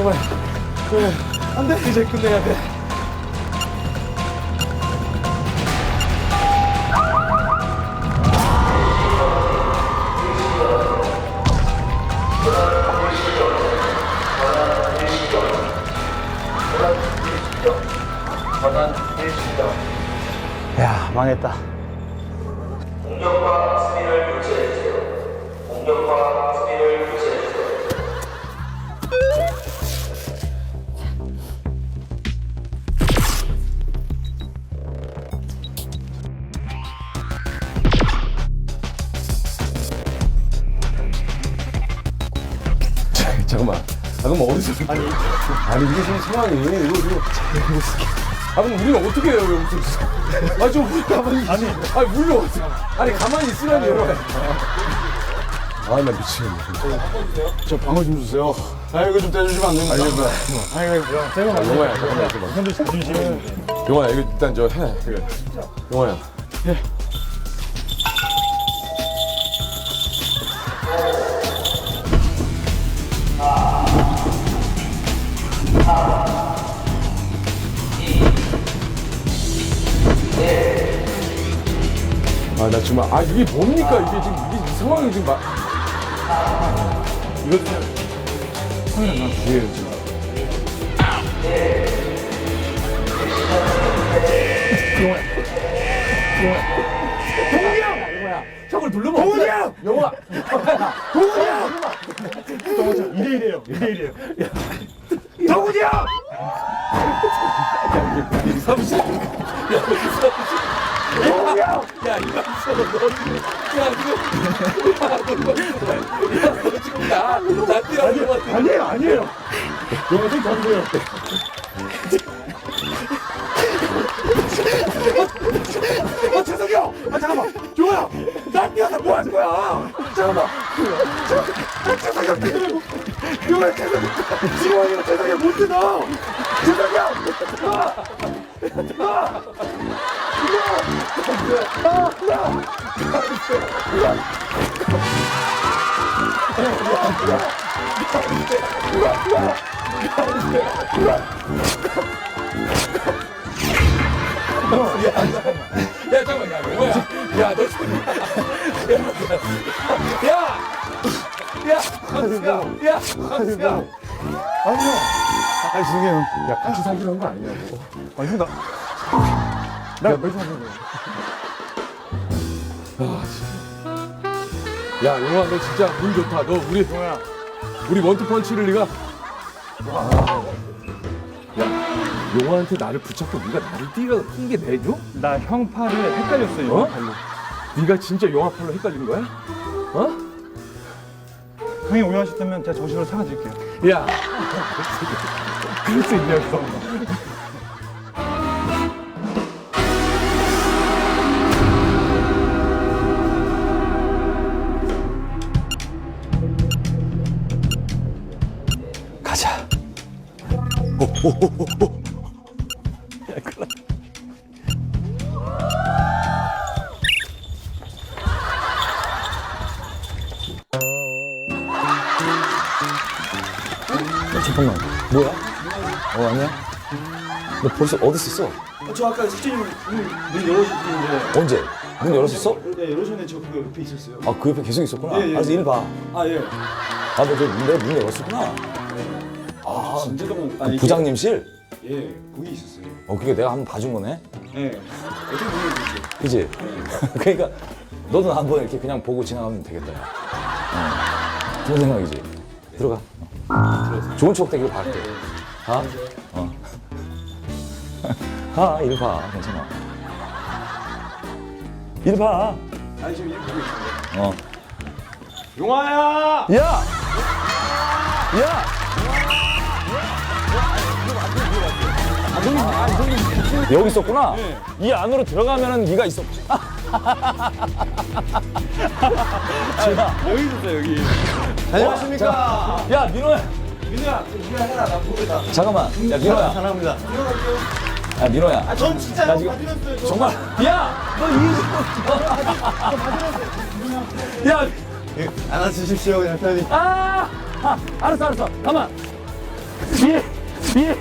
정말 정말 안돼 이제 끝내야 돼. 야 망했다. 공격과 수비를 교체해주세요. 공격과 잠깐만. 아 그럼 어디서 아니 아니 이게 지금 상황이 이거 이거 아 그럼 우리가 어떻게 해요 여기서? 아좀 가만히 아니 아니 물려 어떻게? 아니 가만히 있으라니요. 아나 미치겠네. 저 방어 좀 주세요. 아 이거 좀 떼주시면 안 됩니까? 아이고 제가 아, 용화야 잠깐만 잠깐만. 자존심이 용화야 이거 일단 저 해. 이거. 용화야. 아 나 정말 아 이게 뭡니까 이게 지금 이게 이 상황이 지금 막 이거 좀 상이 안 나. 예 지금. 형을 불러봐. 동훈이 형! 영화. 동훈이 형! 2대1이에요 2대1이에요 동훈이 형! 야, 사무실. 야, 사무실. 동훈이 형! 야, 이거 있어, 너. 야, 이거. 야, 너, 야, 너 지금 나, 나 뛰라는 거 같아. 아니에요 아니에요 좀 봐주세요 어, 재석이 형! 아, 잠깐만. 종호야! 나 뛰어서 뭐 하는 거야? 잠깐만. 아, 재석이 형 뛰라고. 종호야, 재석이. 지원이가 재석이 못 뛰어. 재석이 형! 아! 야, 잠깐만, 야, 뭐야? 야, 너 지금. 야! 야! 강수야! 야! 강수야! 아니요 아 죄송해요 야, 같이 사기로 한 거 아니냐고. 아 형 나 나왜 사는 거야 야, 용아, 너 진짜 운 좋다. 너 우리, 영화야 우리 원투펀치를 네가 야, 용아한테 나를 붙잡고 네가 나를 뛰가 핑계 내줘? 나 형 팔을 헷갈렸어요 어? 형 팔로 네가 진짜 용아 팔로 헷갈린 거야? 어? 형이 오해하셨다면 제가 정식으로 사과드릴게요 야, 그럴 수 있냐고. 잠깐만 뭐야? 어 아니야? 너 벌써 어디 있었어? 저 아까 석진이 문, 문 열어주셨는데 언제? 문 열었었어? 네 열어주는데 저 그거 옆에 있었어요 아 그 옆에 계속 있었구나 예, 예. 알았어 일 봐 아 예 아 너 저 내가 문 열었었구나 아 진짜 너무 그 부장님실? 예 거기 있었어요 어 그게 내가 한번 봐준 거네 예 어떻게 보면 있어요 그지? 그러니까 너도 한번 이렇게 그냥 보고 지나가면 되겠다 야. 어. 좋은 생각이지 들어가 어. 좋은 추억 되길 바랄게 가? 어. 가 일 봐 괜찮아 일 봐 아니 지금 이렇게 보고 있습니다 어. 용화야 야! 야! 여기 있었구나. 이 안으로 들어가면은 네가 있었. 여기 있었어요 여기 안녕하십니까 야 민호야. 민우야 민우야 해라 나 보겠다 잠깐만. 야 민호야. 사랑합니다 야 민호야. 아전 진짜 나형 지금. 정말. 야, 너 이해 좀. 야, 예, 안아주십시오 그냥 편히 아, 아, 알았어, 알았어. 가만. 뒤에 뒤에